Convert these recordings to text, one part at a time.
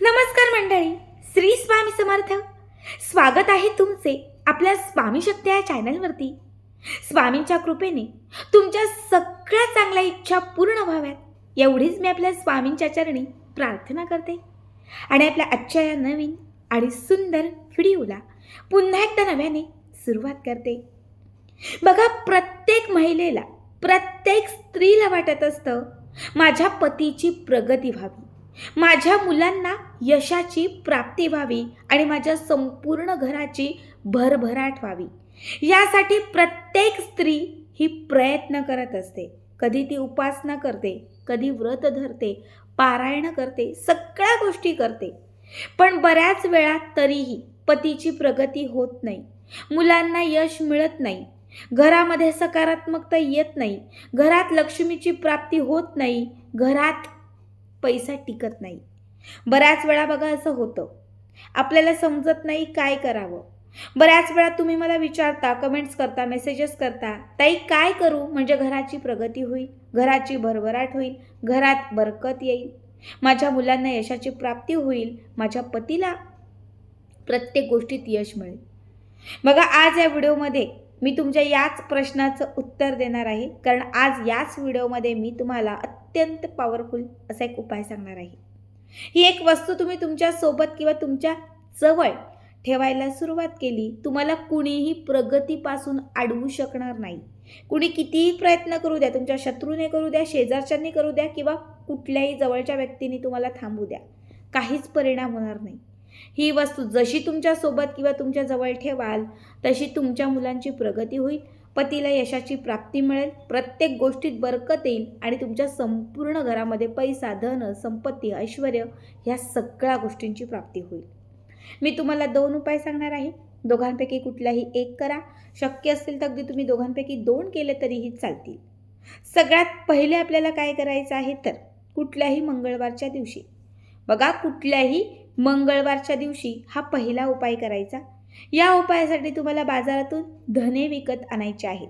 नमस्कार मंडळी श्री स्वामी समर्थ. स्वागत आहे तुमचे आपल्या स्वामी शक्ती या चॅनलवरती. स्वामींच्या कृपेने तुमच्या सगळ्या चांगल्या इच्छा पूर्ण व्हाव्यात एवढीच मी आपल्या स्वामींच्या चरणी प्रार्थना करते. आणि आपल्या आजच्या या नवीन आणि सुंदर व्हिडिओला पुन्हा एकदा नव्याने सुरुवात करते. बघा प्रत्येक महिलेला प्रत्येक स्त्रीला वाटत असतं माझ्या पतीची प्रगती व्हावी. माझ्या मुलांना यशाची प्राप्ती व्हावी आणि माझ्या संपूर्ण घराची भरभराट व्हावी. यासाठी प्रत्येक स्त्री ही प्रयत्न करत असते. कधी ती उपासना करते कधी व्रत धरते पारायण करते सगळ्या गोष्टी करते. पण बऱ्याच वेळा तरीही पतीची प्रगती होत नाही. मुलांना यश मिळत नाही. घरामध्ये सकारात्मकता येत नाही. घरात लक्ष्मीची प्राप्ती होत नाही. घरात पैसा टिकत नाही. बऱ्याच वेळा बघा असं होतं. आपल्याला समजत नाही काय करावं. बऱ्याच वेळा तुम्ही मला विचारता कमेंट्स करता मेसेजेस करता ताई काय करू? म्हणजे घराची प्रगती होईल घराची भरभराट होईल घरात बरकत येईल माझ्या मुलांना यशाची प्राप्ती होईल माझ्या पतीला प्रत्येक गोष्टीत यश मिळेल. बघा आज या व्हिडिओमध्ये मी तुमच्या याच प्रश्नाचं उत्तर देणार आहे. कारण आज याच व्हिडिओमध्ये मी तुम्हाला अत्यंत पॉवरफुल असा एक उपाय सांगणार आहे. ही एक वस्तू तुम्ही तुमच्यासोबत किंवा तुमच्या जवळ ठेवायला सुरुवात केली तुम्हाला कुणीही प्रगतीपासून अडवू शकणार नाही. कुणी कितीही प्रयत्न करू द्या तुमच्या शत्रूने करू द्या शेजारच्यांनी करू द्या किंवा कुठल्याही जवळच्या व्यक्तीने तुम्हाला थांबू द्या. काहीच परिणाम होणार नाही. ही वस्तू जशी तुमच्यासोबत किंवा तुमच्या जवळ ठेवाल तशी तुमच्या मुलांची प्रगती होईल पतीला यशाची प्राप्ती मिळेल प्रत्येक गोष्टीत बरकत येईल आणि तुमच्या संपूर्ण घरामध्ये पैसा धन संपत्ती ऐश्वर ह्या सगळ्या गोष्टींची प्राप्ती होईल. मी तुम्हाला दोन उपाय सांगणार आहे. दोघांपैकी कुठलाही एक करा. शक्य असेल तर अगदी तुम्ही दोघांपैकी दोन केले तरीही चालतील. सगळ्यात पहिले आपल्याला काय करायचं आहे तर कुठल्याही मंगळवारच्या दिवशी बघा कुठल्याही मंगळवारच्या दिवशी हा पहिला उपाय करायचा. या उपायासाठी तुम्हाला बाजारातून धने विकत आणायचे आहेत.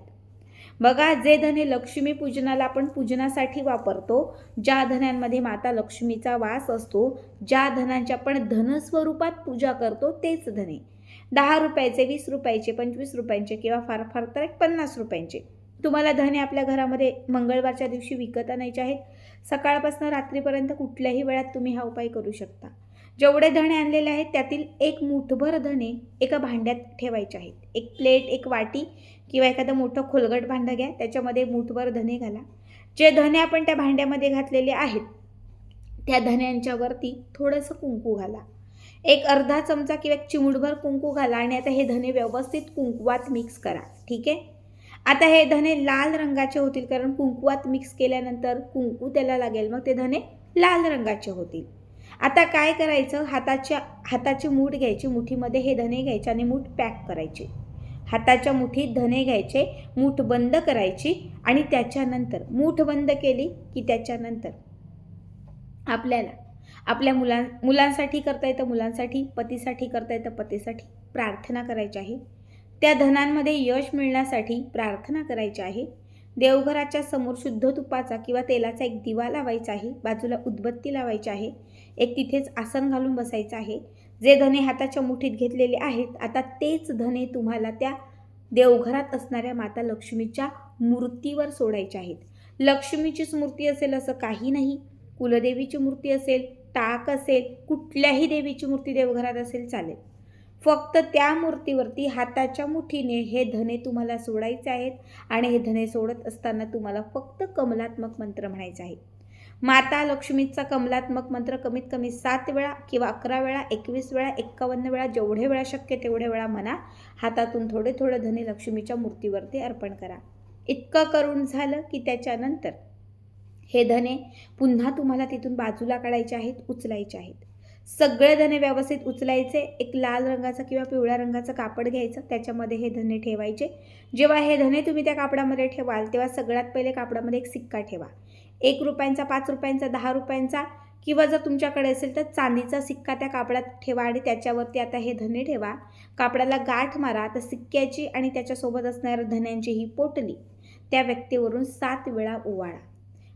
बघा जे धने लक्ष्मी पूजनाला आपण पूजनासाठी वापरतो ज्या धन्यांमध्ये माता लक्ष्मीचा वास असतो ज्या धनांची आपण धनस्वरूपात पूजा करतो तेच धने. दहा रुपयाचे वीस रुपयाचे पंचवीस रुपयांचे किंवा फार फार तर एक पन्नास रुपयांचे. तुम्हाला धने आपल्या घरामध्ये मंगळवारच्या दिवशी विकत आणायचे आहेत. सकाळपासून रात्रीपर्यंत कुठल्याही वेळात तुम्ही हा उपाय करू शकता. जेवढे धणे आणलेले आहेत त्यातील एक मुठभर धणे एका भांड्यात ठेवायचे आहेत. एक प्लेट एक वाटी किंवा एखादं मोठं खोलगट भांडं घ्या त्याच्यामध्ये मुठभर धणे घाला. जे धणे आपण त्या भांड्यामध्ये घातलेले आहेत त्या धण्यांच्यावरती थोडंसं कुंकू घाला. एक अर्धा चमचा किंवा एक चिमूटभर कुंकू घाला आणि आता हे धणे व्यवस्थित कुंकवात मिक्स करा. ठीक आहे? आता हे धणे लाल रंगाचे होतील कारण कुंकवात मिक्स केल्यानंतर कुंकू त्याला लागेल. मग ते धणे लाल रंगाचे होतील. आता काय करायचं? हाताच्या हाताची मूठ घ्यायची मुठीमध्ये हे धणे घ्यायचे आणि मूठ पॅक करायचे. हाताच्या मुठीत धणे घ्यायचे मूठ बंद करायची आणि त्याच्यानंतर मूठ बंद केली की त्याच्यानंतर आपल्याला आपल्या मुलां मुलांसाठी करता येतं मुलांसाठी पतीसाठी करता येतं पतीसाठी प्रार्थना करायची आहे. त्या धनांमध्ये यश मिळण्यासाठी प्रार्थना करायची आहे. देवघराच्या समोर शुद्ध तुपाचा किंवा तेलाचा एक दिवा लावायचा आहे बाजूला उदबत्ती लावायची आहे एक तिथेच आसन घालून बसायचं आहे. जे धने हाताच्या मुठीत घेतलेले आहेत आता तेच धने तुम्हाला त्या देवघरात असणाऱ्या माता लक्ष्मीच्या मूर्तीवर सोडायचे आहेत. लक्ष्मीचीच मूर्ती असेल असं काही नाही. कुलदेवीची मूर्ती असेल टाक असेल कुठल्याही देवीची मूर्ती देवघरात असेल चालेल. फक्त त्या मूर्तीवरती हाताच्या मुठीने हे धने तुम्हाला सोडायचे आहेत आणि हे धने सोडत असताना तुम्हाला फक्त कमलात्मक मंत्र म्हणायचे आहे माता लक्ष्मीचा कमलात्मक मंत्र कमीत कमी सात वेळा किंवा अकरा वेळा एकवीस वेळा एक्कावन्न वेळा जेवढे वेळा शक्य तेवढे वेळा म्हणा. हातातून थोडे थोडे धने लक्ष्मीच्या मूर्तीवरती अर्पण करा. इतकं करून झालं की त्याच्यानंतर हे धने पुन्हा तुम्हाला तिथून बाजूला काढायचे आहेत उचलायचे आहेत. सगळे धने व्यवस्थित उचलायचे एक लाल रंगाचं किंवा पिवळ्या रंगाचं कापड घ्यायचं त्याच्यामध्ये हे धने ठेवायचे. जेव्हा हे धने तुम्ही त्या कापडामध्ये ठेवाल तेव्हा सगळ्यात पहिले कापडामध्ये एक सिक्का ठेवा. एक रुपयांचा पाच रुपयांचा दहा रुपयांचा किंवा जर तुमच्याकडे असेल तर चांदीचा सिक्का त्या कापडात ठेवा आणि त्याच्यावरती आता हे धने ठेवा. कापडाला गाठ मारा तर सिक्क्याची आणि त्याच्यासोबत असणाऱ्या धन्यांची ही पोटली त्या व्यक्तीवरून सात वेळा ओवाळा.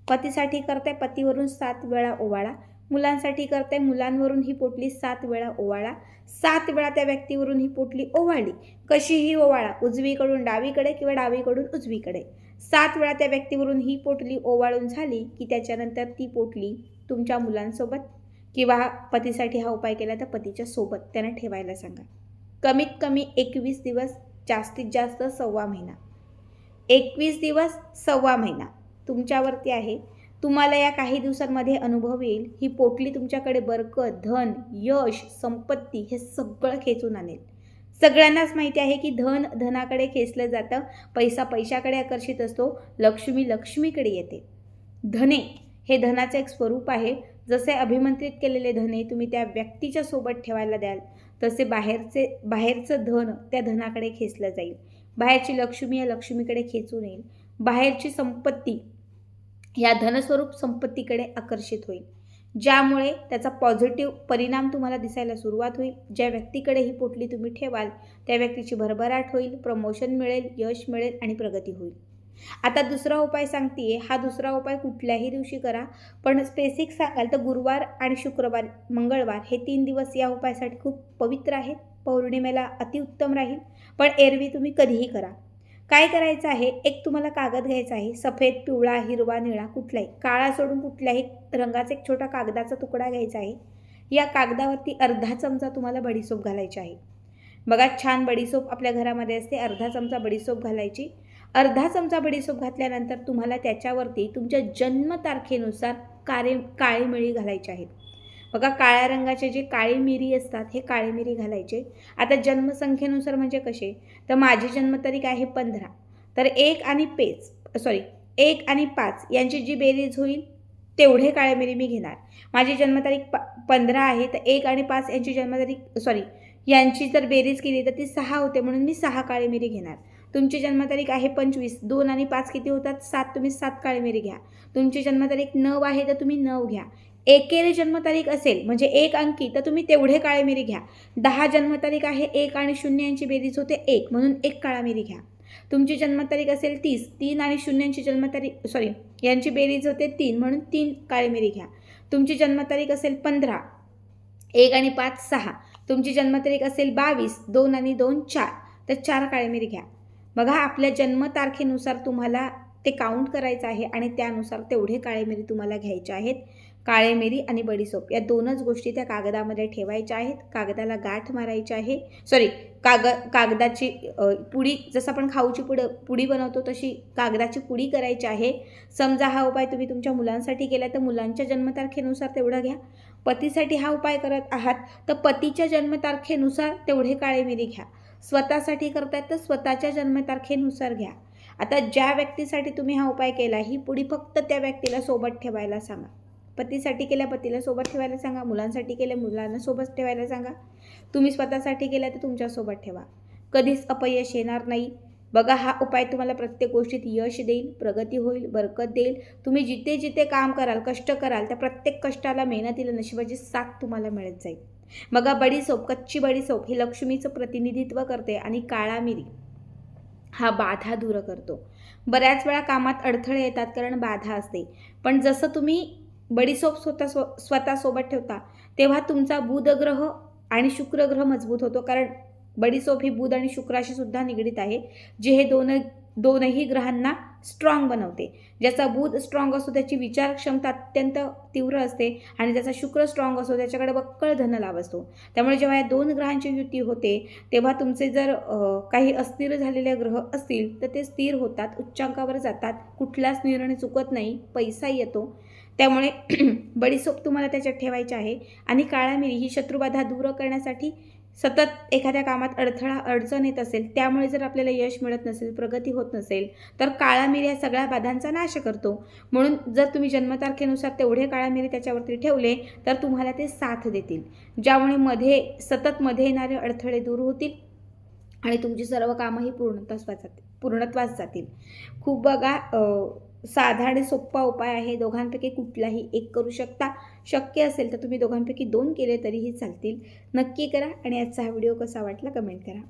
पतीसाठी करताय पतीवरून सात वेळा ओवाळा. मुलांसाठी करते. मुलांवरून ही पोटली सात वेळा ओवाळा. सात वेळा त्या व्यक्तीवरून ही पोटली ओवाळली. कशीही ओवाळा. उजवीकडून डावीकडे किंवा डावीकडून उजवीकडे. सात वेळा त्या व्यक्तीवरून ही पोटली ओवाळून झाली की त्याच्यानंतर ती पोटली तुमच्या मुलांसोबत किंवा पतीसाठी हा उपाय केला तर पतीच्या सोबत त्यांना ठेवायला सांगा. कमीत कमी एकवीस दिवस जास्तीत जास्त सव्वा महिना. एकवीस दिवस सव्वा महिना. तुमच्यावरती आहे. तुम्हाला या काही दिवसांमध्ये अनुभव येईल. ही पोटली तुमच्याकडे बरकत धन यश संपत्ती हे सगळं खेचून आणेल. सगळ्यांनाच माहिती आहे की धन धनाकडे खेचलं जातं. पैसा पैशाकडे आकर्षित असतो. लक्ष्मी लक्ष्मीकडे येते. धने हे धनाचं एक स्वरूप आहे. जसे अभिमंत्रित केलेले धने तुम्ही त्या व्यक्तीच्या सोबत ठेवायला द्याल तसे बाहेरचे बाहेरचं धन त्या धनाकडे खेचलं जाईल. बाहेरची लक्ष्मी या लक्ष्मीकडे खेचून येईल. बाहेरची संपत्ती या धनस्वरूप संपत्तीकडे आकर्षित होईल. ज्यामुळे त्याचा पॉझिटिव्ह परिणाम तुम्हाला दिसायला सुरुवात होईल. ज्या व्यक्तीकडे ही पोटली तुम्ही ठेवाल त्या व्यक्तीची भरभराट होईल प्रमोशन मिळेल यश मिळेल आणि प्रगती होईल. आता दुसरा उपाय सांगते हा दुसरा उपाय कुठल्याही दिवशी करा. पण स्पेसिक सांगाल तर गुरुवार आणि शुक्रवार मंगळवार हे तीन दिवस या उपायासाठी खूप पवित्र आहेत. पौर्णिमेला अतिउत्तम राहील. पण एरवी तुम्ही कधीही करा. काय करायचं आहे? एक तुम्हाला कागद घ्यायचा आहे. सफेद पिवळा हिरवा निळा कुठलाही. काळा सोडून कुठल्याही रंगाचा एक छोटा कागदाचा तुकडा घ्यायचा आहे. या कागदावरती अर्धा चमचा तुम्हाला बडीसोप घालायची आहे. बघा छान बडीसोप आपल्या घरामध्ये असते. अर्धा चमचा बडीसोप घालायची. अर्धा चमचा बडीसोप घातल्यानंतर तुम्हाला त्याच्यावरती तुमच्या जन्मतारखेनुसार कारे काळी मिळी घालायची आहेत बघा काळ्या रंगाचे जे काळी मिरी असतात हे काळी मिरी घालायचे. आता जन्मसंख्येनुसार म्हणजे कसे? तर माझी जन्मतारीख आहे पंधरा. तर एक आणि पेच सॉरी एक आणि पाच यांची जी बेरीज होईल तेवढे काळे मिरी मी घेणार. माझी जन्मतारीख प पंधरा आहे तर एक आणि पाच यांची जन्मतारीख सॉरी यांची जर बेरीज केली तर ती सहा होते म्हणून मी सहा काळी मिरी घेणार. तुमची जन्मतारीख आहे पंचवीस दोन आणि पाच किती होतात? सात. तुम्ही सात काळी मिरी घ्या. तुमची जन्मतारीख नऊ आहे तर तुम्ही नऊ घ्या. एकेरी जन्मतारीख असेल म्हणजे एक अंकी तर तुम्ही तेवढे काळेमिरी घ्या. दहा जन्मतारीख आहे एक आणि शून्य यांची बेरीज होते एक म्हणून एक काळा मिरी घ्या. तुमची जन्मतारीख असेल तीस तीन आणि शून्यांची जन्मतारीख सॉरी यांची बेरीज होते तीन म्हणून तीन काळी मिरी घ्या. तुमची जन्मतारीख असेल पंधरा एक आणि पाच सहा. तुमची जन्मतारीख असेल बावीस दोन आणि दोन चार. तर चार काळेमिरी घ्या. बघा आपल्या जन्मतारखेनुसार तुम्हाला ते काउंट करायचं आहे आणि त्यानुसार तेवढे काळे मिरी तुम्हाला घ्यायचे आहेत. काळे मिरी आणि बडीसोप या दोनच गोष्टी त्या कागदामध्ये ठेवायच्या आहेत. कागदाला गाठ मारायची आहे. सॉरी काग कागदाची पुडी जसं आपण खाऊची पुड पुडी बनवतो तशी कागदाची पुडी करायची आहे. समजा हा उपाय तुम्ही तुमच्या मुलांसाठी केला तर मुलांच्या जन्मतारखेनुसार तेवढं घ्या. पतीसाठी हा उपाय करत आहात तर पतीच्या जन्मतारखेनुसार तेवढे काळे मिरी घ्या. स्वतःसाठी करतायत तर स्वतःच्या जन्मतारखेनुसार घ्या. आता ज्या व्यक्तीसाठी तुम्ही हा उपाय केला ही पुढी फक्त त्या व्यक्तीला सोबत ठेवायला सांगा. पतीसाठी केल्या पतीला सोबत ठेवायला सांगा मुलांसाठी केल्या मुलांना सोबत ठेवायला सांगा. तुम्ही स्वतःसाठी केल्या तर तुमच्यासोबत ठेवा. कधीच अपयश येणार नाही. बघा हा उपाय तुम्हाला प्रत्येक गोष्टीत यश देईल प्रगती होईल बरकत देईल. तुम्ही जिथे जिथे काम कराल कष्ट कराल त्या प्रत्येक कष्टाला मेहनतीला नशिबाची साथ तुम्हाला मिळत जाईल. बघा बडीसोप कच्ची बडीसोप ही लक्ष्मीचं प्रतिनिधित्व करते आणि काळा मिरी हा बाधा दूर करतो. बऱ्याच वेळा कामात अडथळे येतात कारण बाधा असते. पण जसं तुम्ही बडीसोप स्वतः स्व स्वतःसोबत ठेवता तेव्हा तुमचा बुधग्रह आणि शुक्रग्रह मजबूत होतो. कारण बडीसोप ही बुध आणि शुक्राशी सुद्धा निगडीत आहे जे हे दोन दोनही ग्रहांना स्ट्रॉंग बनवते. ज्याचा बुध स्ट्रॉंग असतो त्याची विचार क्षमता अत्यंत तीव्र असते आणि ज्याचा शुक्र स्ट्रॉंग असतो त्याच्याकडे बक्कळ धनलाभ असतो. त्यामुळे जेव्हा या दोन ग्रहांची युती होते तेव्हा तुमचे जर काही अस्थिर झालेले ग्रह असतील तर ते स्थिर होतात उच्चांकावर जातात. कुठलाच निर्णय चुकत नाही पैसा येतो. त्यामुळे बडीसोप तुम्हाला त्याच्यात ठेवायची आहे. आणि काळा मिरी ही शत्रुबाधा दूर करण्यासाठी सतत एखाद्या कामात अडथळा अडचण येत असेल त्यामुळे जर आपल्याला यश मिळत नसेल प्रगती होत नसेल तर काळा मिरी या सगळ्या बाधांचा नाश करतो. म्हणून जर तुम्ही जन्मतारखेनुसार तेवढे काळामिरी त्याच्यावरती ठेवले तर तुम्हाला ते साथ देतील. ज्यामुळे मध्ये सतत मध्ये येणारे अडथळे दूर होतील आणि तुमची सर्व कामंही पूर्णत्वास जातील पूर्णत्वास जातील. खूप बघा साधा आणि सोप्पा उपाय आहे. दोघांपैकी कुठलाही एक करू शकता. शक्य असेल तर तुम्ही दोघांपैकी दोन केले तरीही चालतील. नक्की करा आणि आजचा हा व्हिडिओ कसा वाटला कमेंट करा.